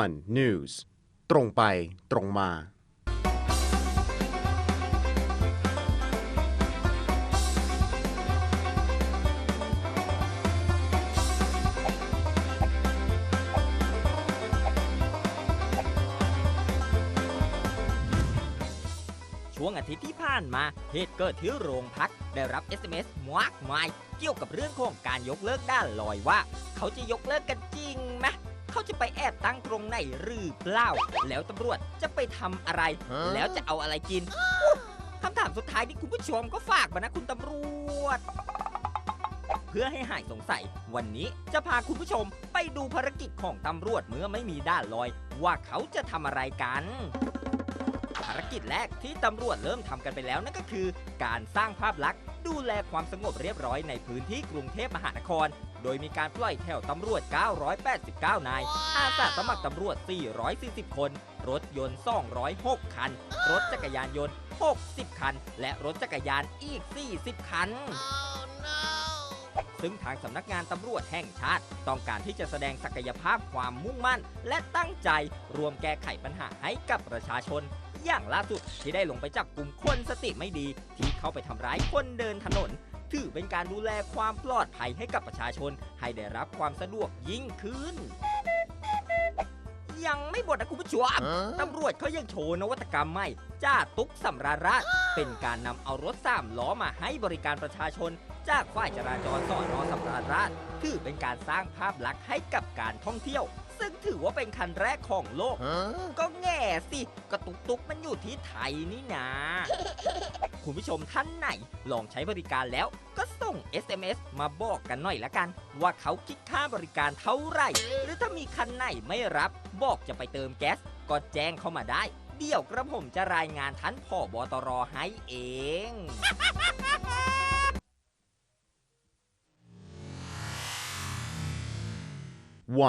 one news ตรงไปตรงมา ช่วงอาทิตย์ที่ผ่านมา เหตุเกิดที่โรงพัก ได้รับ SMS มากมาย เกี่ยวกับเรื่องของการยกเลิกด้านลอยว่า เขาจะยกเลิกกันจริง เขาจะไปแอบตั้งตรงไหนหรือเปล่า แล้วตำรวจจะไปทำอะไร แล้วจะเอาอะไรกินคำถามสุดท้ายที่คุณผู้ชมก็ฝากมานะคุณตำรวจ เพื่อให้หายสงสัย วันนี้จะพาคุณผู้ชมไปดูภารกิจของตำรวจเมื่อไม่มีด้านลอย ว่าเขาจะทำอะไรกันภารกิจแรกที่ตำรวจเริ่มทำกันไปแล้วนั่นก็คือ การสร้างภาพลักษณ์ดูแลความสงบเรียบร้อยในพื้นที่กรุงเทพมหานคร โดยมีการปล่อยแถวตำรวจ 989 นาย อาสาสมัครตำรวจ 440 คน รถยนต์ 206 คัน รถจักรยานยนต์ 60 คัน และรถจักรยานอีก 40 คันซึ่งทางสำนักงานตำรวจแห่งชาติ ต้องการที่จะแสดงศักยภาพความมุ่งมั่น และตั้งใจรวมแก้ไขปัญหาให้กับประชาชน อย่างล่าสุดที่ได้ลงไปจับกลุ่มคนสติไม่ดี ที่เข้าไปทำร้ายคนเดินถนน ถือเป็นการดูแลความปลอดภัยให้กับประชาชน ให้ได้รับความสะดวกยิ่งขึ้น ยังไม่หมดนะคุณผู้ชมตำรวจเขายังโชว์นวัตกรรมใหม่จ้าตุกสำราญราชเป็นการนำเอารถสามล้อมาให้บริการประชาชน จากฝ่ายจราจรสอนอสำราญราชถือเป็นการสร้างภาพลักษณ์ให้กับการท่องเที่ยว ซึ่งถือว่าเป็นคันแรกของโลก ก็แง่สิ ก็ตุกตุกมันอยู่ที่ไทยนี่นา คุณผู้ชมท่านไหน ลองใช้บริการแล้วก็ส่ง SMS มาบอกกันหน่อยละกัน ว่าเขาคิดค่าบริการเท่าไหร่ หรือถ้ามีคันไหนไม่รับ บอกจะไปเติมแก๊ส ก็แจ้งเข้ามาได้ เดี๋ยวกระผมจะรายงานท่านผอบอตรให้เอง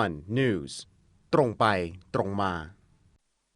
one news ตรงไปตรงมา